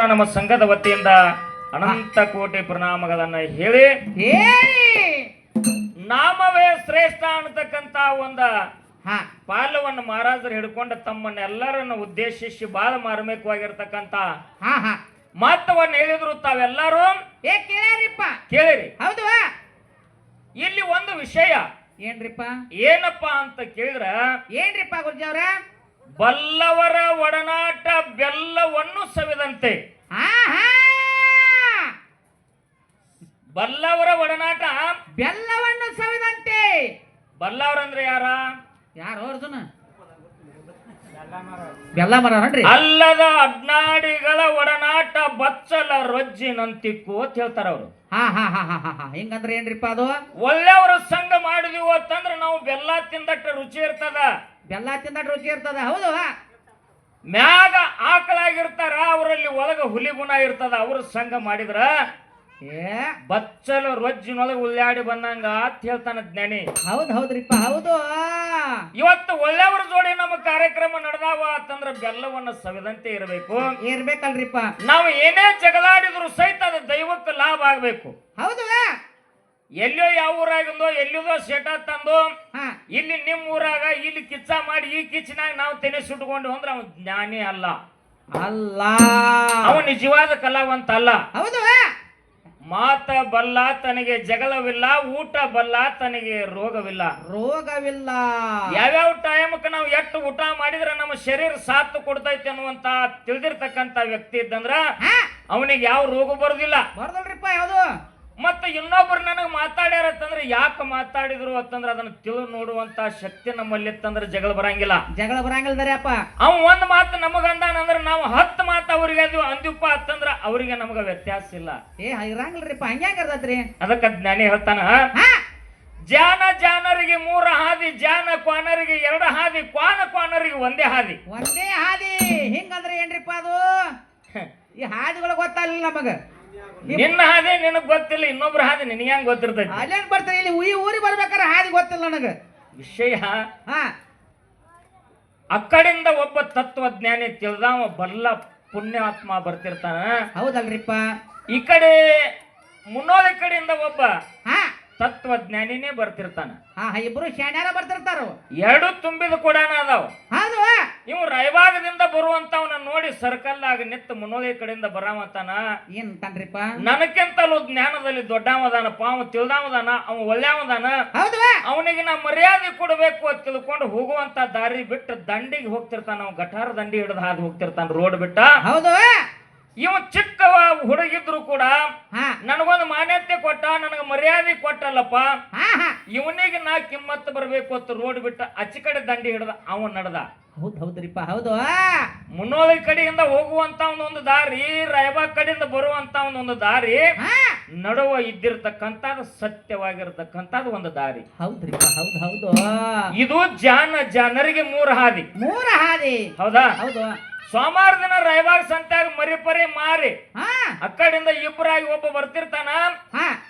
ಕೂಡ ನಮ್ಮ ಸಂಘದ ವತಿಯಿಂದ ಅನಂತ ಕೋಟಿ ಪ್ರಣಾಮಗಳನ್ನ ಹೇಳಿ ನಾಮವೇ ಶ್ರೇಷ್ಠ ಅನ್ನತಕ್ಕಂತ ಒಂದ ಪಾಲವನ್ನು ಮಹಾರಾಜರು ಹಿಡ್ಕೊಂಡು ತಮ್ಮನ್ನೆಲ್ಲರನ್ನು ಉದ್ದೇಶಿಸಿ ಬಾಳ ಮಾರ್ಮಿಕವಾಗಿರ್ತಕ್ಕಂತ ಮಾತವನ್ನು ಹೇಳಿದ್ರು ತಾವೆಲ್ಲರೂ? ಏ ಕೇಳಿರಿಪ್ಪ ಕೇಳಿರಿ. ಹೌದು. ಇಲ್ಲಿ ಒಂದು ವಿಷಯ. ಏನ್ರಿಪ್ಪ? ಏನಪ್ಪಾ ಅಂತ ಕೇಳಿದ್ರ ಏನ್ರಿಪ್ಪ ಗುರ್ಜವ್ರ ಬಲ್ಲವರ ಒಡನಾಟ ಹಾ ಬಲ್ಲವರ ಒಡನಾಟ. ಬೆಲ್ಲವನ್ನು ಸವಿದಂತೆ. ಬಲ್ಲವರಂದ್ರೆ ಯಾರ? ಯಾರು ಬೆಲ್ಲ ಅಲ್ಲದ ಅಡ್ನಾಡಿಗಳ ಒಡನಾಟ ಬಚ್ಚಲ ರೊಜ್ಜಿನಂತಿಕ್ಕು ಅಂತ ಹೇಳ್ತಾರ ಅವರು ಹಾ ಹಾ ಹಾ ಹಾ ಹಾ ಹಾ. ಹಿಂಗಂದ್ರೆ ಏನ್ರಿಪ್ಪ ಅದು? ಒಳ್ಳೆಯವರ ಸಂಘ ಮಾಡಿದೀವಿ ಅಂತಂದ್ರೆ ನಾವು ಬೆಲ್ಲ ತಿಂದಟ್ಟ ರುಚಿ ಇರ್ತದ. ಬೆಲ್ಲ ತಿಂದಟ್ಟ ರುಚಿ ಇರ್ತದ. ಹೌದು. ಮ್ಯಾಗ ಆಕಳಾಗಿರ್ತಾರ ಅವರಲ್ಲಿ ಒಳಗ ಹುಲಿ ಗುಣ ಇರ್ತದ ಅವ್ರ ಸಂಘ ಮಾಡಿದ್ರ ಏ ಬಚ್ಚಲ ರೊಜ್ಜಿನೊಳಗೆ ಉಳ್ಳಾಡಿ ಬಂದಂಗ ಅಂತ ಹೇಳ್ತಾನ ಜ್ಞಾನಿ. ಹೌದ್ ಹೌದ್ರಿಪ್ಪ ಹೌದು. ಇವತ್ತು ಒಳ್ಳೆಯವರ ಜೋಡಿ ನಮ್ಮ ಕಾರ್ಯಕ್ರಮ ನಡೆದಾವ ಅಂತಂದ್ರ ಬೆಲ್ಲವನ್ನ ಸವಿದಂತೆ ಇರಬೇಕು. ಇರ್ಬೇಕಲ್ರಿಪ್ಪ. ನಾವು ಏನೇ ಜಗಳಾಡಿದ್ರು ಸಹಿತ ಅದು ದೈವಕ್ಕೆ ಲಾಭ ಆಗ್ಬೇಕು. ಹೌದು. ಎಲ್ಲೋ ಯಾವ ಊರಾಗಿಂದೋ ಎಲ್ಲಿದೋ ಶೆಟ ತಂದು ಇಲ್ಲಿ ನಿಮ್ಮ ಊರಾಗ ಇಲ್ಲಿ ಕಿಚ್ಚ ಮಾಡಿ ಈ ಕಿಚ್ಚಿನಾಗ ನಾವು ತೆನೆ ಸುಟ್ಕೊಂಡು ಅಂದ್ರೆ ಅವನು ಜ್ಞಾನಿ ಅಲ್ಲ. ಅಲ್ಲ. ಅವ ನಿಜವಾದ ಕಲಾವಂತ ಅಲ್ಲ. ಹೌದು. ಮಾತ ಬಲ್ಲ ತನಗೆ ಜಗಳವಿಲ್ಲ ಊಟ ಬಲ್ಲ ತನಗೆ ರೋಗವಿಲ್ಲ. ರೋಗವಿಲ್ಲ. ಯಾವ್ಯಾವ ಟೈಮಕ್ಕೆ ನಾವು ಎಷ್ಟು ಊಟ ಮಾಡಿದ್ರೆ ನಮ್ಮ ಶರೀರ ಸಾಥ್ ಕೊಡ್ತೈತಿ ಅನ್ನುವಂತ ತಿಳಿದಿರ್ತಕ್ಕಂತ ವ್ಯಕ್ತಿ ಇದ್ದಂದ್ರ ಅವನಿಗೆ ಯಾವ ರೋಗ ಬರುದಿಲ್ಲ. ಬರದಲ್ರಿಪ್ಪ ಯಾವುದು? ಮತ್ತೆ ಇನ್ನೊಬ್ರು ನನಗೆ ಮಾತಾಡ್ಯಾರತ್ತಂದ್ರೆ ಯಾಕೆ ಮಾತಾಡಿದ್ರು ಅಂತಂದ್ರೆ ಅದನ್ನ ತಿಳು ನೋಡುವಂತ ಶಕ್ತಿ ನಮ್ಮಲ್ಲಿತ್ತಂದ್ರೆ ಜಗಳ ಬರಂಗಿಲ್ಲ. ಜಗಳ ಬರಂಗಿಲ್ಲ ಅಪ್ಪ. ಅವ ಒಂದ್ ಮಾತು ನಮಗಂದ್ರೆ ನಾವು ಹತ್ತು ಮಾತು ಅವ್ರಿಗೆ ಅದು ಅಂದಿಪ್ಪ ಅಂತಂದ್ರೆ ಅವರಿಗೆ ನಮಗ ವ್ಯತ್ಯಾಸ ಇಲ್ಲ. ಏ ಇರಂಗಿಲ್ರಿಪ್ಪ ಹಂಗ್ಯಾಂಗ ಅದಕ್ಕೆ ಜ್ಞಾನಿ ಹೇಳ್ತಾನ ಹಾ? ಜಾನ ಜಾನರಿಗೆ ಮೂರ ಹಾದಿ ಜಾನ ಕ್ವಾನರಿಗೆ ಎರಡು ಹಾದಿ ಕ್ವಾನ ಕ್ವಾನರಿಗೆ ಒಂದೇ ಹಾದಿ. ಒಂದೇ ಹಾದಿ ಹಿಂಗಂದ್ರೆ ಏನ್ರಿಪ್ಪ ಅದು? ಈ ಹಾದಿಗಳು ಗೊತ್ತಾಗಲಿಲ್ಲ ನಮಗ. ನಿನ್ನ ಹಾದಿ ನಿನಗ್ ಗೊತ್ತಿಲ್ಲ ಇನ್ನೊಬ್ರ ಹಾದಿ ನಿನಗೆ ಹೆಂಗ್ ಗೊತ್ತಿರ್ತೈತಿ? ಅಲ್ಲೇನ್ ಬರ್ತಾರೆ? ಇಲ್ಲಿ ಈ ಊರಿಗೆ ಬರ್ಬೇಕಾರೆ ಹಾದಿ ಗೊತ್ತಿಲ್ಲ ನನಗ. ವಿಷಯ ಹಾ. ಅಕ್ಕಡಿಂದ ಒಬ್ಬ ತತ್ವಜ್ಞಾನಿ ತಿಳಿದವ ಬಲ್ಲ ಪುಣ್ಯಾತ್ಮ ಬರ್ತಿರ್ತಾನ. ಹೌದಲ್ರಿಪ್ಪ. ಈ ಕಡೆ ಮುನ್ನೋದ ಕಡೆಯಿಂದ ಒಬ್ಬ ಹಾ? ತತ್ವಜ್ಞಾನಿನೇ ಬರ್ತಿರ್ತಾನ. ಹಾ ಹಾ, ಇಬ್ರು ಶಾಣ್ಯಾರ ಬರ್ತಿರ್ತಾರ. ಎರಡು ತುಂಬಿದ ಕೊಡಾನ ಅದಾವ. ಹೌದು. ಇವ್ ರಾಯಬಾಗದಿಂದ ಬರುವಂತವನ ನೋಡಿ ಸರ್ಕಲ್ ಆಗಿ ನಿತ್ತ ಮುನ್ನೋಳಿ ಕಡೆಯಿಂದ ಬರಾಮತ್ತಾನ. ಏನ್ ತನ್ರಿಪ್ಪ ನನಕ್ಕಿಂತಲೂ ಜ್ಞಾನದಲ್ಲಿ ದೊಡ್ಡಾಮದಾನ ಪಾವ ತಿಳಿದವದಾನ ಅವ ಒಳ್ಳೆಯವದಾನ ಹೌದು. ಅವನಿಗೆ ನಾ ಮರ್ಯಾದೆ ಕೊಡಬೇಕು ಅಂತ ತಿಳ್ಕೊಂಡು ಹೋಗುವಂತ ದಾರಿ ಬಿಟ್ಟು ದಂಡಿಗೆ ಹೋಗ್ತಿರ್ತಾನ. ಅವ ಗಟಾರ ದಂಡಿ ಹಿಡಿದು ಹಾದು ಹೋಗ್ತಿರ್ತಾನ ರೋಡ್ ಬಿಟ್ಟ. ಹೌದು. ಇವ ಚಿಕ್ಕವ ಹುಡುಗಿದ್ರು ಕೂಡ ಹಾ. ನನಗೊಂದು ಮಾನ್ಯತೆ ಕೊಟ್ಟ ನನಗೆ ಮರ್ಯಾದೆ ಕೊಟ್ಟಲ್ಲಪ್ಪ. ಹಾ ಹಾ. ಇವನಿಗೆ ನಾ ಕಿಮ್ಮತ್ತು ಬರಬೇಕು ಅಂತ ರೋಡ್ ಬಿಟ್ಟ ಅಚ್ಚ ಕಡೆ ದಂಡಿ ಹಿಡ್ದ ಅವ ನಡೆದ. ಹೌದ್ ಹೌದ್ರಿಪ್ಪ ಹೌದು. ಮುನ್ನೋಳಿ ಕಡೆಯಿಂದ ಹೋಗುವಂತ ಒಂದೊಂದು ದಾರಿ ರಾಯಬಾಗ್ ಕಡೆಯಿಂದ ಬರುವಂತ ಒಂದು ದಾರಿ ನಡುವ ಇದ್ದಿರ್ತಕ್ಕಂಥದ್ದು ಸತ್ಯವಾಗಿರ್ತಕ್ಕಂಥದ್ದು ಒಂದು ದಾರಿ. ಹೌದ್ರಿಪ್ಪ ಹೌದು ಹೌದು. ಇದು ಜಾನ ಜನರಿಗೆ ಮೂರು ಹಾದಿ. ಮೂರ ಹಾದಿ. ಹೌದಾ? ಹೌದು. ಸೋಮವಾರ ದಿನ ರಾಯಬಾಗ್ ಸಂತ್ಯಾಗ ಮರಿ ಪರಿ ಮಾರಿ. ಆ! ಕಡೆಯಿಂದ ಇಬ್ಬರಾಗಿ ಒಬ್ಬ ಬರ್ತಿರ್ತಾನ.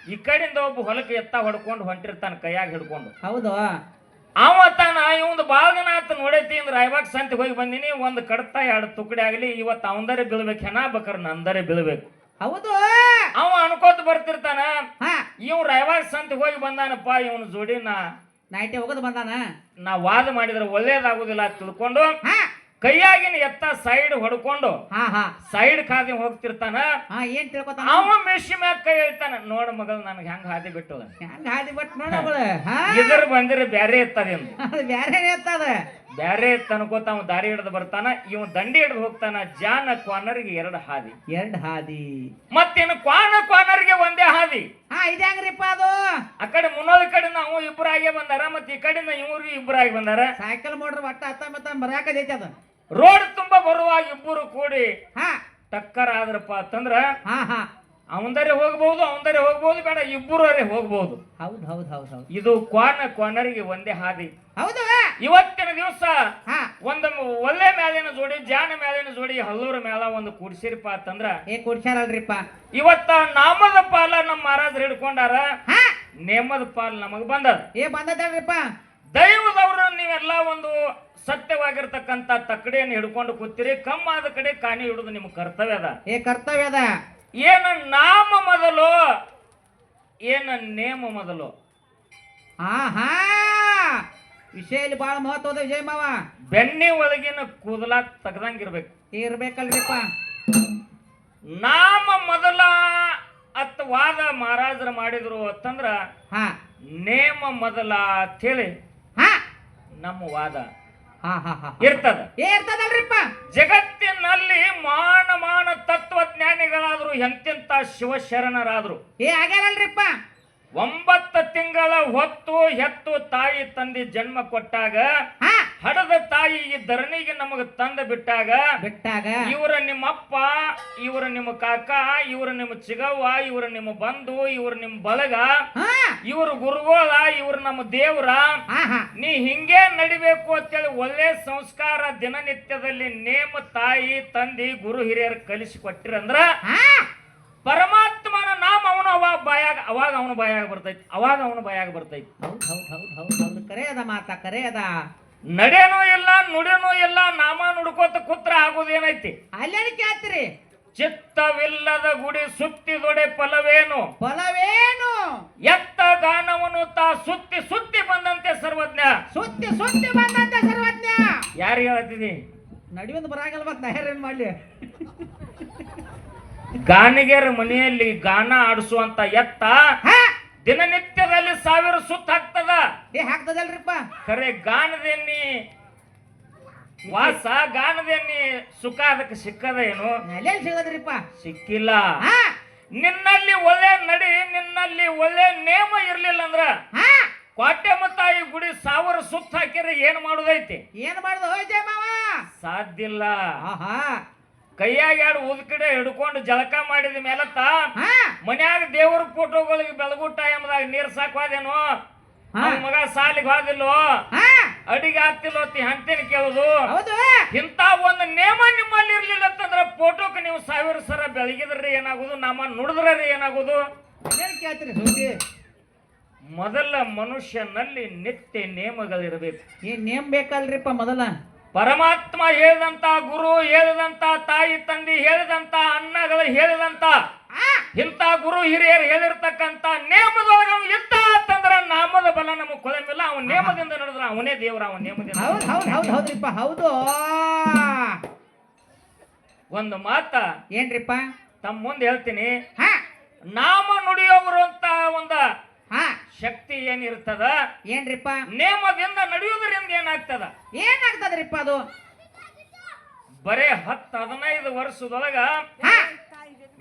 ಈ ಕಡೆಯಿಂದ ಒಬ್ಬ ಹೊಲಕ್ಕೆ ಎತ್ತ ಹೊಡ್ಕೊಂಡು ಹೊಂಟಿರ್ತಾನ ಕೈಯಾಗ ಹಿಡ್ಕೊಂಡು. ಹೌದು. ಅವ ತಾನ ಇವಂದು ಬಾಲ್ಗನಾಥ ನೋಡೈತಿ ಅಂದ್ರೆ ಐವಾಗ ಸಂತಿಗೆ ಹೋಗಿ ಬಂದಿನಿ ಒಂದು ಕಡತ ಎರಡು ತುಕಡಿ ಆಗಲಿ ಇವತ್ತು ಅವಂದರೆ ಬೀಳ್ಬೇಕು ಹೆಣ ಬೇಕಾರ ನಂದರೆ ಬೀಳ್ಬೇಕು. ಹೌದು. ಅವ ಅನ್ಕೋತ ಬರ್ತಿರ್ತಾನ ಇವ್ ರೈವಾಗ ಸಂತಿಗೆ ಹೋಗಿ ಬಂದಾನಪ್ಪ ಇವನ್ ಜೋಡಿ ನಾ ನೈಟೆ ಹೋಗೋದು ಬಂದಾನ. ನಾ ವಾದ ಮಾಡಿದ್ರೆ ಒಳ್ಳೇದಾಗುದಿಲ್ಲ ತಿಳ್ಕೊಂಡು ಕೈಯಾಗಿನ ಎತ್ತ ಸೈಡ್ ಹೊಡ್ಕೊಂಡು ಹಾ ಹಾ. ಸೈಡ್ ಕಾದಿ ಹೋಗ್ತಿರ್ತಾನ. ಹಾ ಏನ್ ತಿಳ್ಕೊತಾನ? ಅವ ಮೆಷಿ ಮ್ಯಾಗ ಕೈ ಹೇಳ್ತಾನ ನೋಡ ಮಗಳ ನನಗೆ ಹೆಂಗ ಹಾದಿ ಬಿಟ್ಟು ಹೆಂಗ ಹಾದಿ ಬಿಟ್ಟು ಇದ್ರ ಬಂದಿರ ಬ್ಯಾರೆ ಇರ್ತದೆ ಅದು ಬ್ಯಾರೆ ಇರ್ತದ ಬ್ಯಾರೆ ತನಕೋತ ಅವ ದಾರಿ ಹಿಡಿದು ಬರ್ತಾನ. ಇವ ದಂಡಿ ಹಿಡಿದು ಹೋಗ್ತಾನ. ಜಾನ ಕ್ವಾನರಿಗೆ ಎರಡು ಹಾದಿ. ಎರಡ್ ಹಾದಿ. ಮತ್ತೇನು ಕ್ವಾನ ಕ್ವಾನರಿಗೆ ಒಂದೇ ಹಾದಿ. ಹಾ ಇದ್ಯಾಂಗ್ರಿಪ್ಪ ಅದು? ಆ ಕಡೆ ಮುನ್ನೋದ ಕಡೆ ನಾವು ಇಬ್ಬರಾಗೆ ಬಂದಾರ ಮತ್ತೆ ಈ ಕಡೆನ ಇವ್ರಿಗೆ ಇಬ್ಬರಾಗಿ ಬಂದಾರ. ಸೈಕಲ್ ಮೋಟ್ರ್ ಒಟ್ಟ ಹತ್ತ ಮತ್ತ ಬರಾಕದೈತಿ ಅದು. ರೋಡ್ ತುಂಬಾ ಬರುವಾಗ ಇಬ್ಬರು ಕೂಡಿ ಹಾ. ಟಕ್ಕರ್ ಆದ್ರಪ್ಪ ಅಂತಂದ್ರ ಹಾ ಹಾ. ಅವಂದರೆ ಹೋಗ್ಬಹುದು ಅವಂದರೆ ಹೋಗ್ಬಹುದು ಬೇಡ ಇಬ್ಬರು ಹೋಗ್ಬಹುದು ಹೌದು ಹೌದು ಹೌದು ಹೌದು. ಇದು ಕ್ವಾರ್ನ ಕ್ವಾರ್ನರಿಗೆ ಒಂದೇ ಹಾದಿ. ಹೌದು. ಇವತ್ತಿನ ದಿವಸ ಒಂದು ಒಳ್ಳೆ ಮೇಲಿನ ಜೋಡಿ ಜಾನ ಮೇಲಿನ ಜೋಡಿ ಹಲ್ಲೂರ ಮ್ಯಾಲ ಒಂದು ಕುಡ್ಸಿರಪ್ಪ ಅಂತಂದ್ರ ಏ ಕುಡ್ಸ್ಯಾರಲ್ರಿಪ್ಪ. ಇವತ್ತ ನಾಮದ ಪಾಲ ನಮ್ಮ ಮಹಾರಾಜರು ಹಿಡ್ಕೊಂಡಾರ? ಹಾ. ನೇಮದ ಪಾಲ್ ನಮಗ್ ಬಂದದ. ಏ ಬಂದದಲ್ರಿಪ್ಪ ದೈವದವ್ರು ನೀವೆಲ್ಲ ಒಂದು ಸತ್ಯವಾಗಿರ್ತಕ್ಕಂಥ ತಕ್ಕಡಿಯನ್ನು ಹಿಡ್ಕೊಂಡು ಕೂತಿರಿ ಕಮ್ಮಾದ ಕಡೆ ಕಾಣಿ ಹಿಡಿದು ನಿಮ್ಮ ಕರ್ತವ್ಯ ಅದ. ಏ ಅದ. ಏನ ನಾಮ ಮೊದಲು ಏನ ನೇಮ ಮೊದಲು? ಆಹಾ! ವಿಷಯ ಇಲ್ಲಿ ಬಹಳ ಮಹತ್ವದ ವಿಜಯ ಮಾವ. ಬೆನ್ನಿ ಒಳಗಿನ ಕೂದಲ ತೆಗ್ದಂಗಿರ್ಬೇಕು ಇರ್ಬೇಕಲ್ರಿಪ್ಪ. ನಾಮ ಮೊದಲ ಅತ್ ವಾದ ಮಹಾರಾಜರು ಮಾಡಿದ್ರು ಅಂತಂದ್ರ ಹಾ. ನೇಮ ಮೊದಲ ಅಂತೇಳಿ ಹಾ. ನಮ್ಮ ವಾದ. ಇರ್ತದ. ಏ ಇರ್ತದಲ್ರಿಪ್ಪ. ಜಗತ್ತಿನಲ್ಲಿ ಮಾನ ಮಾನ ತತ್ವಜ್ಞಾನಿಗಳಾದ್ರು ಎಂತೆಂತ ಶಿವಶರಣರಾದ್ರು. ಏ ಆಗ್ಯಾರಲ್ರಿಪ್ಪ. ಒಂಬತ್ತು ತಿಂಗಳ ಹೊತ್ತು ಹೆತ್ತು ತಾಯಿ ತಂದೆ ಜನ್ಮ ಕೊಟ್ಟಾಗ ಹಾ ಹಡದ ತಾಯಿ ಈ ಧರಣಿಗೆ ನಮಗ ತಂದ ಬಿಟ್ಟಾಗ ಬಿಟ್ಟಾಗ ಇವರ ನಿಮ್ಮಪ್ಪ ಇವರ ನಿಮ್ಮ ಕಾಕ ಇವರ ನಿಮ್ಮ ಚಿಗವ್ವ ಇವರ ನಿಮ್ಮ ಬಂಧು ಇವ್ರ ನಿಮ್ಮ ಬಳಗ ಇವರು ಗುರುಗೋಳ ಇವ್ರು ನಮ್ಮ ದೇವರ ನೀ ಹಿಂಗೆ ನಡಿಬೇಕು ಅಂತೇಳಿ ಒಳ್ಳೆ ಸಂಸ್ಕಾರ ದಿನನಿತ್ಯದಲ್ಲಿ ನೇಮ ತಾಯಿ ತಂದಿ ಗುರು ಹಿರಿಯರು ಕಲಿಸಿ ಕೊಟ್ಟಿರಂದ್ರ ಹಾ. ಪರಮಾತ್ಮನ ನಾಮ ಅವನು ಅವಾಗ ಬಾಯಾಗ ಅವಾಗ ಅವನು ಆಗಿ ಬರ್ತೈತಿ ಅವಾಗ ಅವನು ಬಾಯಾಗ ಬರ್ತೈತಿ. ಹೌದು ಹೌದು ಹೌದ್ ಹೌದ್ ಕರೆಯದ ಕರೆ ಅದ ನಡೆನೂ ಇಲ್ಲ ನುಡಿನೂ ಇಲ್ಲ ನಾಮ ನುಡ್ಕೋತ ಕುತ್ರ ಆಗೋದೇನೈತಿ? ಅಲ್ಲೇನು ಕೇಳ್ತೀರಿ? ಚಿತ್ತವಿಲ್ಲದ ಗುಡಿ ಸುತ್ತಿದೊಡೆ ಫಲವೇನು? ಫಲವೇನು? ಎತ್ತ ಗಾನವನ್ನು ತಾ ಸುತ್ತಿ ಸುತ್ತಿ ಬಂದಂತೆ ಸರ್ವಜ್ಞ. ಸುತ್ತಿ ಸುತ್ತಿ ಬಂದಂತೆ ಸರ್ವಜ್ಞ. ಯಾರು ಹೇಳ್ತೀನಿ ನಡಿಯೊಂದು ಬರಾಗಲ್ಲ ಮತ್ತೆ ನಾ ಏನ್ ಮಾಡ್ಲಿ? ಗಾನಿಗೆರ ಮನೆಯಲ್ಲಿ ಗಾನ ಆಡಿಸುವಂತ ಎತ್ತ ದಿನನಿತ್ಯದಲ್ಲಿ ಸಾವಿರ ಸುತ್ತ ಹಾಕ್ತದ? ಏ ಹಾಕ್ತದಲ್ರಿಪ್ಪ. ಖರೆ ಗಾನದೆನ್ನಿ? ವಾಸ ಗಾನದೆನ್ನಿ? ಸುಖ ಅದಕ್ಕೆ ಸಿಕ್ಕದ ಏನು? ಎಲ್ಲೆಲ್ಲಿ ಸಿಗದ್ರಿಪ್ಪ. ಸಿಕ್ಕಿಲ್ಲ. ಹಾ. ನಿನ್ನಲ್ಲಿ ಒಳ್ಳೆ ನಡಿ ನಿನ್ನಲ್ಲಿ ಒಳ್ಳೆ ನೇಮ ಇರ್ಲಿಲ್ಲ ಅಂದ್ರ ಹಾ. ತಾಯಿ ಗುಡಿ ಸಾವಿರ ಸುತ್ತ ಹಾಕಿದ್ರೆ ಏನ್ ಮಾಡುದೈತಿ? ಏನ್ ಮಾಡುದು ಹೋಯ್ತೆ ಮಾವ? ಸಾಧ್ಯ ಇಲ್ಲ. ಆಹಾ. ಕೈಯಾಗ ಎರಡು ಉದ್ಕಡೆ ಹಿಡ್ಕೊಂಡು ಜಳಕ ಮಾಡಿದ ಮೇಲೆ ತಾ ಮನ್ಯಾಗ ದೇವ್ರ ಫೋಟೋಗಳಿಗೆ ಬೆಳಗು ಟೈಮ್ದಾಗ ನೀರ್ ಸಾಕ್ವಾದೇನು? ಹಾ. ಮಗ ಸಾಲಿಗೆ ಹೋದಿಲ್ವೋ ಅಡಿಗೆ ಆಗ್ತಿಲ್ವೋ ತಿ ಕೇಳೋದು? ಇಂತ ಒಂದು ನೇಮ ನಿಮ್ಮಲ್ಲಿ ಇರ್ಲಿಲ್ಲ ಅಂತಂದ್ರೆ ಫೋಟೋಕ್ಕೆ ನೀವು ಸಾವಿರ ಸರ ಬೆಳಗಿದ್ರಿ ಏನಾಗುದು? ನಮ್ಮ ನುಡಿದ್ರಿ ಏನಾಗುದು? ಮೊದಲ ಮನುಷ್ಯನಲ್ಲಿ ನಿತ್ಯ ನೇಮಗಳಿರ್ಬೇಕು. ಏನ್ ನೇಮ್ ಬೇಕಲ್ರಿಪ್ಪ ಮೊದಲ? ಪರಮಾತ್ಮ ಹೇಳಿದಂತ ಗುರು ಹೇಳಿದಂತ ತಾಯಿ ತಂದೆ ಹೇಳಿದಂತ ಅನ್ನಗಳು ಹೇಳಿದಂತ ಇಂಥ ಗುರು ಹಿರಿಯರು ಹೇಳಿರ್ತಕ್ಕಂತ ನೇಮದೊಳಗೆ ಅವ ಇದ್ದ ಅಂತಂದ್ರೆ ನಾಮದ ಬಲ ನಮಗೆ ಕೊಳಮಿಲ್ಲ. ಅವನ ನೇಮದಿಂದ ನಡೆದ್ರ ಅವನೇ ದೇವ್ರ ಅವನ ನೇಮದಿಂದ ಹೌದು ಹೌದು ಹೌದು ಹೌದ್ರಿಪ್ಪ ಹೌದು. ಒಂದು ಮಾತ ಏನ್ರಿಪ್ಪ? ತಮ್ಮ ಮುಂದೆ ಹೇಳ್ತೀನಿ ನಾಮ ನುಡಿಯೋರು ಅಂತ ಒಂದ ಶಕ್ತಿ ಏನಿರ್ತದ? ಏನ್ರಿಪ್ಪ? ನೇಮದಿಂದ ನಡೆಯುವುದರಿಂದ ಏನಾಗ್ತದ? ಏನಾಗ್ತದ್ರಿಪ್ಪ ಅದು? ಬರೇ ಹತ್ತು ಹದಿನೈದು ವರ್ಷದೊಳಗ ಹಾ.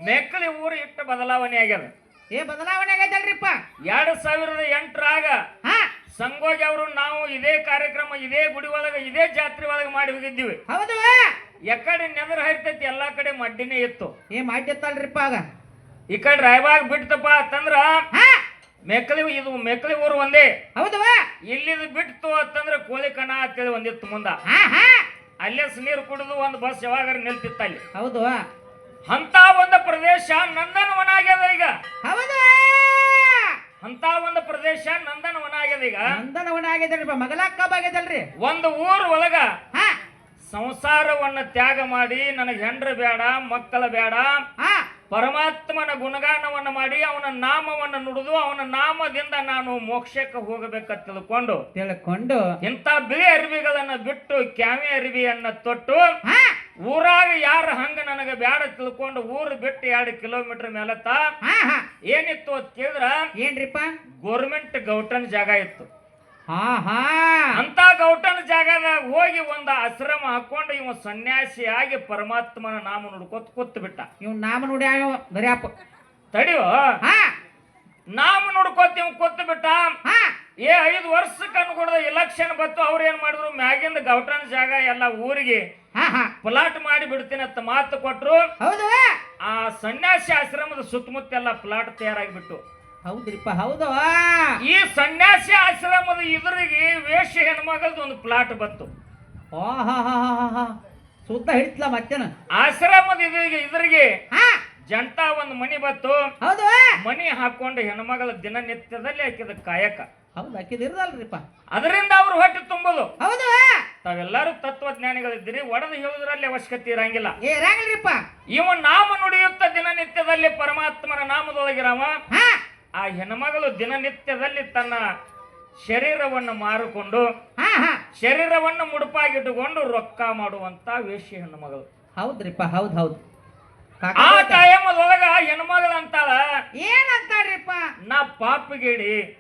ಮೆಕ್ಕಳಿ ಊರು ಇಟ್ಟು ಬದಲಾವಣೆ ಆಗ್ಯದ. ಏ ಬದಲಾವಣೆ ಆಗೈತಲ್ರಿಪ್ಪ? ಎರಡ್ ಸಾವಿರದ ಎಂಟರಾಗ ಹಾ. ಸಂಗೋಗಿ ಅವರು ನಾವು ಇದೇ ಕಾರ್ಯಕ್ರಮ ಇದೇ ಗುಡಿ ಒಳಗ ಇದೇ ಜಾತ್ರೆ ಒಳಗ ಮಾಡಿ ಹೋಗಿದ್ದೀವಿ. ಹೌದು. ಎಕಡೆ ನೆದರ್ ಹರಿತೈತಿ ಎಲ್ಲಾ ಕಡೆ ಮಡ್ಡಿನೇ ಇತ್ತು. ಏ ಮಾಡಿತ್ತಲ್ರಿಪ್ಪ ಆಗ? ಈ ಕಡೆ ರಾಯಬಾಗ್ ಬಿಡ್ತಪ್ಪ ಅಂತಂದ್ರ ಹಾ ಮೆಕ್ಕಳಿ ಇದು ಮೆಕ್ಕಲಿ ಊರು ಒಂದೇ. ಹೌದು ಇಲ್ಲಿದು ಬಿಟ್ಟು ಅಂತಂದ್ರೆ ಕೋಳಿ ಕಣ ಅಂತೇಳಿ ಒಂದಿತ್ತು ಮುಂದ. ಅಲ್ಲೇ ನೀರು ಕುಡಿದು ಒಂದು ಬಸ್ ಯಾವಾಗ ನಿಲ್ತಿತ್ತ ಅಲ್ಲಿ. ಹೌದು. ಅಂತ ಒಂದು ಪ್ರದೇಶ ನಂದನವನ ಆಗ್ಯದ ಈಗ. ಹೌದು. ಅಂತ ಒಂದು ಪ್ರದೇಶ ನಂದನವನ ಆಗ್ಯದ ಈಗ. ನಂದನವನ ಆಗೈತಲ್ರಿಪ್ಪ ಮಗಲಕ್ಕ ಆಗ್ಯದಲ್ರಿ ಒಂದು ಊರು ಒಳಗ ಸಂಸಾರವನ್ನ ತ್ಯಾಗ ಮಾಡಿ ನನಗೆ ಹೆಂಡ್ರ ಬೇಡ ಮಕ್ಕಳ ಬೇಡ ಪರಮಾತ್ಮನ ಗುಣಗಾನವನ್ನು ಮಾಡಿ ಅವನ ನಾಮವನ್ನ ನುಡಿದು ಅವನ ನಾಮದಿಂದ ನಾನು ಮೋಕ್ಷಕ್ಕೆ ಹೋಗಬೇಕ ತಿಳ್ಕೊಂಡು ತಿಳ್ಕೊಂಡು ಇಂಥ ಬಿಳಿ ಅರಿವಿಗಳನ್ನ ಬಿಟ್ಟು ಕ್ಯಾಮಿ ಅರಿವಿಯನ್ನ ತೊಟ್ಟು ಊರಾಗ ಯಾರ ಹಂಗ ನನಗೆ ಬ್ಯಾಡ ತಿಳ್ಕೊಂಡು ಊರು ಬಿಟ್ಟು ಎರಡು ಕಿಲೋಮೀಟರ್ ಮೇಲತ್ತ ಏನಿತ್ತು ಅಂತ ಕೇಳಿದ್ರ ಏನ್ರಿಪ್ಪ? ಗೋರ್ಮೆಂಟ್ ಗೌಟನ್ ಜಾಗ ಇತ್ತು. ಅಂತ ಗೌಟನ ಜಾಗದಾಗ ಹೋಗಿ ಒಂದು ಆಶ್ರಮ ಹಾಕೊಂಡು ಇವ ಸನ್ಯಾಸಿಯಾಗಿ ಪರಮಾತ್ಮನ ನಾಮ ನುಡ್ಕೊತ್ ಕೂತ್ ಬಿಟ್ಟ. ಇವ್ ನಾಮ ನುಡಿಯ ದರ್ಯಾಪ ತಡಿಯೋ? ಹಾ. ನಾಮ ನುಡ್ಕೋತ ಇವ್ ಕೂತ್ ಬಿಟ್ಟ. ಏ ಐದು ವರ್ಷಕ್ಕೆ ಅನ್ಕೊಡ್ದ ಇಲೆಕ್ಷನ್ ಬತ್ತು ಅವ್ರು ಏನ್ ಮಾಡಿದ್ರು? ಮ್ಯಾಗಿಂದ ಗೌಟನ್ ಜಾಗ ಎಲ್ಲ ಊರಿಗೆ ಪ್ಲಾಟ್ ಮಾಡಿ ಬಿಡ್ತೀನಿ ಅಂತ ಮಾತು ಕೊಟ್ರು. ಆ ಸನ್ಯಾಸಿ ಆಶ್ರಮದ ಸುತ್ತಮುತ್ತ ಎಲ್ಲ ಪ್ಲಾಟ್ ತಯಾರಾಗಿಬಿಟ್ಟು ಹೌದ್ರಿಪ್ಪ ಹೌದು. ಈ ಸನ್ಯಾಸಿ ಆಶ್ರಮದ ಇದ್ರಿಗೆ ವೇಷ ಹೆಣ್ಮಗಳದ್ದು ಒಂದು ಪ್ಲಾಟ್ ಬಂತು. ಓ ಹಾ ಹಾ ಹಾ ಹಾ ಹಾ. ಸುತ್ತ ಹಿಡಿತ್ಲ ಮತ್ತೇನ ಆಶ್ರಮದ ಇದ್ರಿಗೆ ಇದ್ರಿಗೆ ಜಂಟ ಒಂದು ಮನಿ ಬತ್ತು ಹೌದು. ಮನಿ ಹಾಕೊಂಡು ಹೆಣ್ಮಗಳ ದಿನನಿತ್ಯದಲ್ಲಿ ಆಕಿದ ಕಾಯಕ. ಹೌದು ಹಾಕಿದಿರಲ್ರಿಪ್ಪ ಅದರಿಂದ ಅವ್ರು ಹೊಟ್ಟೆ ತುಂಬುದು. ಹೌದು. ತಾವೆಲ್ಲರೂ ತತ್ವಜ್ಞಾನಿಗಳಿದ್ದೀರಿ ಒಡೆದು ಹೇಳುವುದರಲ್ಲಿ ಅವಶ್ಯಕತೆ ಇರಂಗಿಲ್ಲ. ಇರಂಗಿಲ್ರಿಪ್ಪ. ಇವ ನಾಮ ನುಡಿಯುತ್ತ ದಿನನಿತ್ಯದಲ್ಲಿ ಪರಮಾತ್ಮನ ನಾಮದೊಳಗಿರವ. ಆ ಹೆಣ್ಮಗಳು ದಿನನಿತ್ಯದಲ್ಲಿ ತನ್ನ ಶರೀರವನ್ನು ಮಾರಿಕೊಂಡು ಶರೀರವನ್ನು ಮುಡುಪಾಗಿಟ್ಟುಕೊಂಡು ರೊಕ್ಕ ಮಾಡುವಂತ ವೇಶ್ಯ ಹೆಣ್ಮಗಳು. ಹೌದ್ರಿಪ್ಪ ಹೌದ್ ಹೌದ್. ಆ? ಟೈಮದೊಳಗ ಹೆಣ್ಮಗಳು ಅಂತಾಳ ಏನಂತಾರ್ರಿಪ್ಪ ನಾ ಪಾಪಿಗೇಡಿ.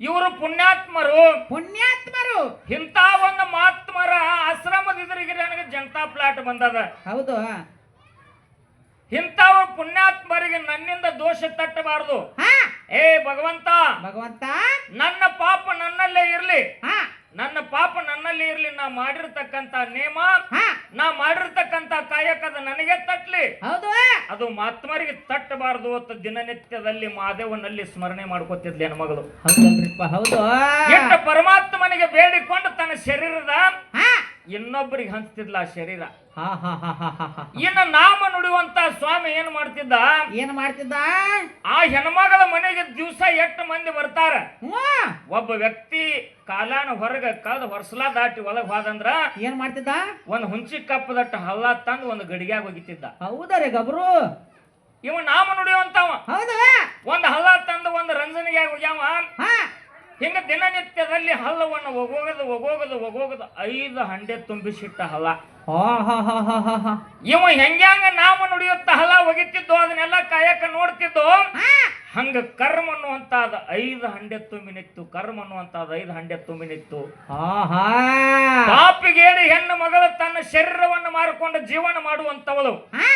ಇವರು ಪುಣ್ಯಾತ್ಮರು. ಪುಣ್ಯಾತ್ಮರು. ಇಂತ ಒಂದು ಮಹಾತ್ಮರ ಆಶ್ರಮದಿದ್ರಿಗೆ ನನಗೆ ಜನತಾ ಪ್ಲಾಟ್ ಬಂದದ. ಹೌದು ಇಂಥ ಪುಣ್ಯಾತ್ಮರಿಗೆ ನನ್ನಿಂದ ದೋಷ ತಟ್ಟಬಾರದು. ಏ ಭಗವಂತ. ಭಗವಂತ. ನನ್ನ ಪಾಪ ನನ್ನಲ್ಲೇ ಇರ್ಲಿ. ನನ್ನ ಪಾಪ ನನ್ನಲ್ಲಿ ಇರ್ಲಿ. ನಾ ಮಾಡಿರ್ತಕ್ಕಂತ ನೇಮ ನಾ ಮಾಡಿರ್ತಕ್ಕಂತ ಕಾಯಕದ ನನಗೆ ತಟ್ಲಿ. ಹೌದು. ಅದು ಮಾತ್ಮರಿಗೆ ತಟ್ಟಬಾರದು ಅಂತ ದಿನನಿತ್ಯದಲ್ಲಿ ಮಾದೇವನಲ್ಲಿ ಸ್ಮರಣೆ ಮಾಡ್ಕೋತಿದ್ಲಿ ನನ್ನ ಮಗಳು ಹೌದು. ಪರಮಾತ್ಮನಿಗೆ ಬೇಡಿಕೊಂಡು ತನ್ನ ಶರೀರದ ಇನ್ನೊಬ್ಬರಿಗೆ ಹಂಚ್ತಿದ್ಲ ಆ ಶರೀರ. ಹಾ ಹಾ ಹಾ ಹಾ ಹಾ ಹಾ ಇನ್ನು ನಾಮ ನುಡಿಯುವಂತ ಸ್ವಾಮಿ ಏನ್ ಮಾಡ್ತಿದ್ದ? ಏನ್ ಮಾಡ್ತಿದ್ದ? ಆ ಹೆಣ್ಮಗಳ ಮನೆಗೆ ದಿವಸ ಎಷ್ಟು ಮಂದಿ ಬರ್ತಾರ? ಹ್ಮ್ ಒಬ್ಬ ವ್ಯಕ್ತಿ ಕಾಲಾನ ಹೊರಗ ಕಳೆದ ಹೊರಸಲ ದಾಟಿ ಒಳಗ್ ಹೋದಂದ್ರ ಏನ್ ಮಾಡ್ತಿದ್ದ? ಒಂದ್ ಹುಂಚಿ ಕಪ್ಪದಟ್ಟ ಹಲ್ಲ ತಂದು ಒಂದು ಗಡಿಗ್ಯಾಗ ಒಗಿತಿದ್ದ. ಹೌದರಿ ಗಬ್ರು? ಇವ ನಾಮ ನುಡಿಯುವಂತವ. ಹೌದಾ? ಒಂದ್ ಹಲ್ಲ ತಂದು ಒಂದು ರಂಜನಿಗೆ ಒಗ್ಯಾವ. ಹಾ. ಹಿಂಗ ದಿನನಿತ್ಯದಲ್ಲಿ ಹಲ್ಲವನ್ನು ಒಗೋಗದು ಒಗೋಗದು ಒಗೋಗದು ಐದು ಹಂಡೆ ತುಂಬಿಸಿಟ್ಟ ಹಲ್ಲ. ಹಾ ಹಾ ಹಾ ಹಾ ಹಾ ಹಾ ಇವ ಹೆಂಗ್ಯಾಂಗ ನಾಮ ನುಡಿಯುತ್ತ ಹಲ ಒಗಿತಿದ್ದು ಅದನ್ನೆಲ್ಲ ಕಾಯಕ ನೋಡ್ತಿದ್ದು? ಹಂಗ ಕರ್ಮ ಅನ್ನುವಂತಾದ ಐದು ಹಂಡೆ ತುಂಬಿನಿತ್ತು ಕರ್ಮ ಅನ್ನುವಂತಾದ ಐದು ಹಂಡೆ ತುಂಬಿನಿತ್ತು. ಹಾ ಹಾ ಪಾಪಿಗೇಡಿ ಹೆಣ್ಣು ಮಗಳು ತನ್ನ ಶರೀರವನ್ನು ಮಾರಿಕೊಂಡು ಜೀವನ ಮಾಡುವಂತವಳು. ಹಾ.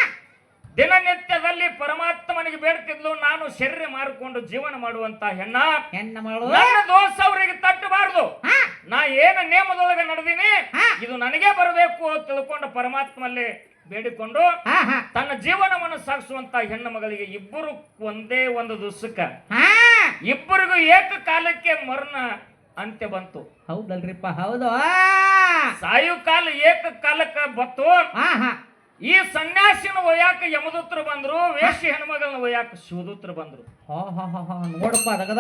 ದಿನನಿತ್ಯದಲ್ಲಿ ಪರಮಾತ್ಮನಿಗೆ ಬೇಡ್ತಿದ್ಲು ನಾನು ಶರೀರ ಮಾರಿಕೊಂಡು ಜೀವನ ಮಾಡುವಂತ ಹೆಣ್ಣ. ಹೆಣ್ಣ ದೋಷ ಅವರಿಗೆ ತಟ್ಟಬಾರದು. ನಾ ಏನು ನಿಯಮದೊಳಗೆ ನಡೆದೀನಿ? ಇದು ನನಗೆ ಬರಬೇಕು ಅಂತ ತಿಳ್ಕೊಂಡು ಪರಮಾತ್ಮಲ್ಲಿ ಬೇಡಿಕೊಂಡು ತನ್ನ ಜೀವನವನ್ನು ಸಾಗಿಸುವಂತ ಹೆಣ್ಣು ಮಗಳಿಗೆ ಇಬ್ಬರು ಒಂದೇ ಒಂದು ದುಸ್ಸುಕ. ಇಬ್ಬರಿಗೂ ಏಕಕಾಲಕ್ಕೆ ಮರಣ ಅಂತ್ಯ ಬಂತು. ಹೌದಲ್ರಿಪ್ಪ ಹೌದು. ಸಾಯು ಕಾಲ ಏಕಕಾಲಕ್ಕ ಬತ್ತು ಈ ಸನ್ಯಾಸಿನ ಒಯ್ಯಾಕ ಯಮದೂತರು ಬಂದ್ರು ವೇಶ್ಯ ಹೆಣ್ಮಗಳನ್ನ ಒಯ್ಯಾಕ ಶಿವದೂತರು ಬಂದ್ರು. ಹಾ ಹಾ ಹಾ ಹಾ ನೋಡಪ್ಪ ಅದಗದ.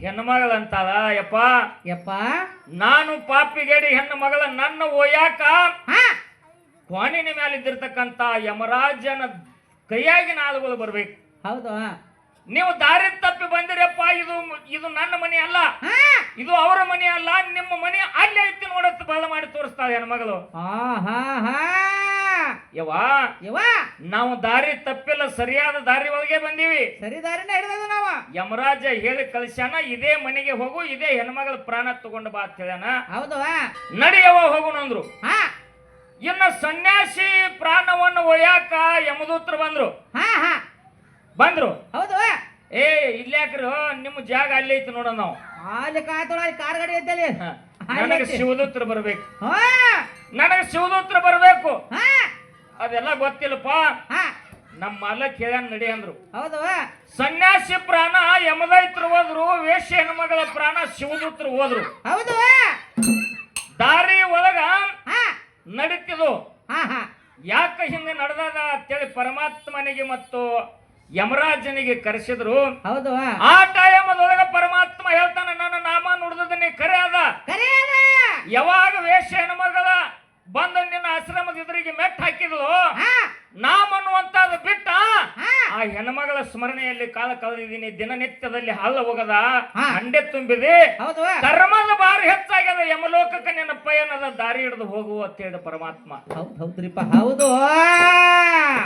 ಹೆಣ್ಮಗಳಂತಾಳ ಯಪ್ಪ. ಯಪ್ಪ. ನಾನು ಪಾಪಿಗೇಡಿ ಹೆಣ್ಣು ಮಗಳ ನನ್ನ ಒಯ್ಯಾಕ ಹಾ. ಕ್ವಾಣಿನ ಮೇಲೆ ಇದ್ದಿರ್ತಕ್ಕಂತ ಯಮರಾಜನ ಕೈಯಾಗಿನ ಆಳುಗಳು ಬರ್ಬೇಕು. ಹೌದು. ನೀವು ದಾರಿ ತಪ್ಪಿ ಬಂದಿರಪ್ಪ ಇದು ಇದು ನನ್ನ ಮನೆ ಅಲ್ಲ. ಇದು ಅವರ ಮನೆ ಅಲ್ಲ ನಿಮ್ಮ ಮನೆ ಅಲ್ಲೇ ಐತಿ ನೋಡತ್ ಬಲ ಮಾಡಿ ತೋರಿಸ್ತಾಳೆ ಹೆಣ್ಮಗಳು ಯವ್ವಾ ಯವ್ವ. ನಾವು ದಾರಿ ತಪ್ಪಿಲ್ಲ ಸರಿಯಾದ ದಾರಿ ಒಳಗೆ ಬಂದೀವಿ. ಸರಿ ದಾರಿನ ಹಿಡಿದ ನಾವ. ಯಮರಾಜ ಹೇಳಿ ಕಳಿಸ್ಯಾನ ಇದೇ ಮನೆಗೆ ಹೋಗು ಇದೇ ಹೆಣ್ಮಗಳ ಪ್ರಾಣ ತಗೊಂಡು ಬಾ ಅಂತ ಹೇಳ್ಯಾನ. ಹೌದು. ನಡೆಯವ ಹೋಗುಣ ಅಂದ್ರು. ಹಾ. ಇನ್ನು ಸನ್ಯಾಸಿ ಪ್ರಾಣವನ್ನು ಒಯ್ಯಾಕ ಯಮದೂತ್ರ ಬಂದ್ರು. ಹಾ ಹಾ. ಬಂದ್ರು. ಹೌದು. ಏ ಇಲ್ಯಾಕ್ರಿ ನಿಮ್ಮ ಜಾಗ ಅಲ್ಲಿ ಐತಿ ನೋಡ ನಾವು. ಅಲ್ಲಿ ಕಾತೋಳ ಅಲ್ಲಿ ಕಾರ್ ಗಾಡಿ ಐತಲ್ಲಿ. ನನಗೆ ಶಿವದೂತ್ರ ಬರ್ಬೇಕು. ನನಗೆ ಶಿವದೂತ್ರ ಬರ್ಬೇಕು. ಹಾ. ಅದೆಲ್ಲ ಗೊತ್ತಿಲ್ಲಪ್ಪ. ನಮ್ಮ ಮಾಲಕ್ ಹೇಳ್ಯಾನ ನಡಿ ಅಂದ್ರು. ಹೌದು. ಸನ್ಯಾಸಿ ಪ್ರಾಣ ಯಮದೈತ್ರ ಹೋದ್ರು ವೇಶ್ಯ ಹೆಣ್ಮಗಳ ಪ್ರಾಣ ಶಿವದೂತ್ರ ಹೋದ್ರು. ಹೌದು. ದಾರಿ ಒಳಗ ಹಾ. ನಡೀತಿದು ಹಾ ಹಾ. ಯಾಕ ಹಿಂಗೆ ನಡೆದದ ಅಂತೇಳಿ ಪರಮಾತ್ಮನಿಗೆ ಮತ್ತು ಯಮರಾಜನಿಗೆ ಕರೆಸಿದ್ರು ಹೌದು. ಆ ಟೈಮದೊಳಗ ಪರಮಾತ್ಮ ಹೇಳ್ತಾನೆ ನನ್ನ ನಾಮ ನುಡಿದ ನೀ ಕರೆ ಅದ ಯಾವಾಗ ವೇಷ ಹೆಣ್ಮಗಳ ಬಂದ ನಿನ್ನ ಆಶ್ರಮದ ಎದುರಿಗೆ ಮೆಟ್ ಹಾಕಿದ್ಲು ನಾಮ ಅನ್ನುವಂತದ್ದು ಬಿಟ್ಟ ಹಾ ಆ ಹೆಣ್ಮಗಳ ಸ್ಮರಣೆಯಲ್ಲಿ ಕಾಲ ಕಳೆದಿದ್ದೀನಿ. ದಿನನಿತ್ಯದಲ್ಲಿ ಹಲ್ಲ ಹೋಗದ. ಹಂಡೆ ತುಂಬಿದೆ. ಕರ್ಮದ ಬಾರಿ ಹೆಚ್ಚಾಗ್ಯದ. ಯಮಲೋಕಕ್ಕೆ ನಿನ್ನ ಪಯಣದ ದಾರಿ ಹಿಡಿದು ಹೋಗುವ ಅಂತ ಹೇಳಿದ ಪರಮಾತ್ಮ. ಹೌದು ಹೌದ್ರಿಪ್ಪ. ಹೌದು.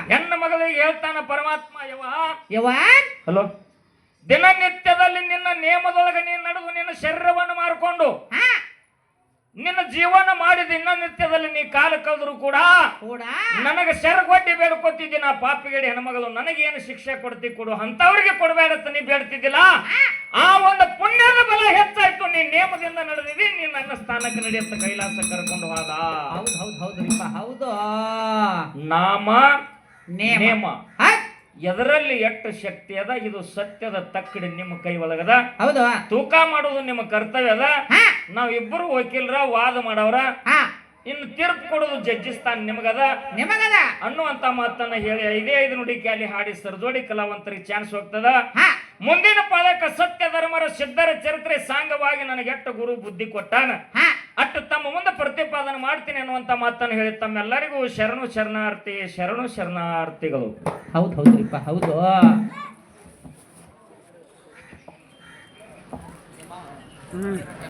ಹೆಣ್ಣ ಮಗಳಿಗೆ ಹೇಳ್ತಾನ ಪರಮಾತ್ಮ ಯವ ಯವ್ವ. ಹಲೋ. ದಿನನಿತ್ಯದಲ್ಲಿ ನಿನ್ನ ನಿಯಮದೊಳಗೆ ನೀನು ನಡೆದು ನಿನ್ನ ಶರೀರವನ್ನು ಮಾರ್ಕೊಂಡು ನಿನ್ನ ಜೀವನ ಮಾಡಿದ ಇನ್ನ ನಿತ್ಯದಲ್ಲಿ ನೀ ಕಾಲ ಕಳೆದ್ರು ಕೂಡ ಕೂಡ ನನಗೆ ಶರಗೊಡ್ಡಿ ಬೇಡ್ಕೊತಿದ್ದೀನಿ ಆ ಪಾಪಿಗಡಿ ಹೆಣ್ಮಗಳು ನನಗೇನು ಶಿಕ್ಷೆ ಕೊಡ್ತಿ ಕೊಡು ಅಂತವ್ರಿಗೆ ಕೊಡಬೇಡತ್ತ ನೀ ಬೇಡ್ತಿದ್ದಿಲ್ಲ? ಆ ಒಂದು ಪುಣ್ಯದ ಬಲ ಹೆಚ್ಚಾಯ್ತು ನೀ ನೇಮದಿಂದ ನಡೆದಿದಿ ನೀ ನನ್ನ ಸ್ಥಾನಕ್ಕೆ ನಡೆಯುತ್ತ ಕೈಲಾಸ ಕರ್ಕೊಂಡು ಹೋದ. ಹೌದು ಹೌದು ಹೌದು ಹೌದು. ನಾಮ ನೇಮ. ಎದರಲ್ಲಿ ಎಷ್ಟು ಶಕ್ತಿ ಅದ ಇದು ಸತ್ಯದ ತಕ್ಕಡಿ ನಿಮ್ಮ ಕೈ ಒಳಗದ? ಹೌದು. ತೂಕ ಮಾಡೋದು ನಿಮ್ಮ ಕರ್ತವ್ಯ ಅದ? ಹಾ. ನಾವ್ ಇಬ್ಬರು ವಕೀಲರ ವಾದ ಮಾಡವ್ರ? ಇನ್ನು ತೀರ್ಪು ಕೊಡೋದು ಜಡ್ಜಿಸ್ತಾನ ನಿಮಗದ? ನಿಮಗದ. ಅನ್ನುವಂತ ಮಾತನ್ನ ಹೇಳಿ ಐದೇ ಐದು ನುಡಿ ಕ್ಯಾಲಿ ಹಾಡಿ ಸರ್ದೋಡಿ ಕಲಾವಂತರಿಗೆ ಚಾನ್ಸ್ ಹೋಗ್ತದ? ಮುಂದಿನ ಪದಕ ಸತ್ಯ ಧರ್ಮರ ಸಿದ್ಧರ ಚರಿತ್ರೆ ಸಾಂಗವಾಗಿ ನನಗೆ ಎಷ್ಟು ಗುರು ಬುದ್ಧಿ ಕೊಟ್ಟಾನ? ಅಟ್ಟು ತಮ್ಮ ಮುಂದೆ ಪ್ರತಿಪಾದನೆ ಮಾಡ್ತೀನಿ ಅನ್ನುವಂಥ ಮಾತನ್ನು ಹೇಳಿ ತಮ್ಮೆಲ್ಲರಿಗೂ ಶರಣು ಶರಣಾರ್ಥಿ ಶರಣು ಶರಣಾರ್ಥಿಗಳು. ಹೌದು ಹೌದ್ರಿಪ್ಪ ಹೌದು.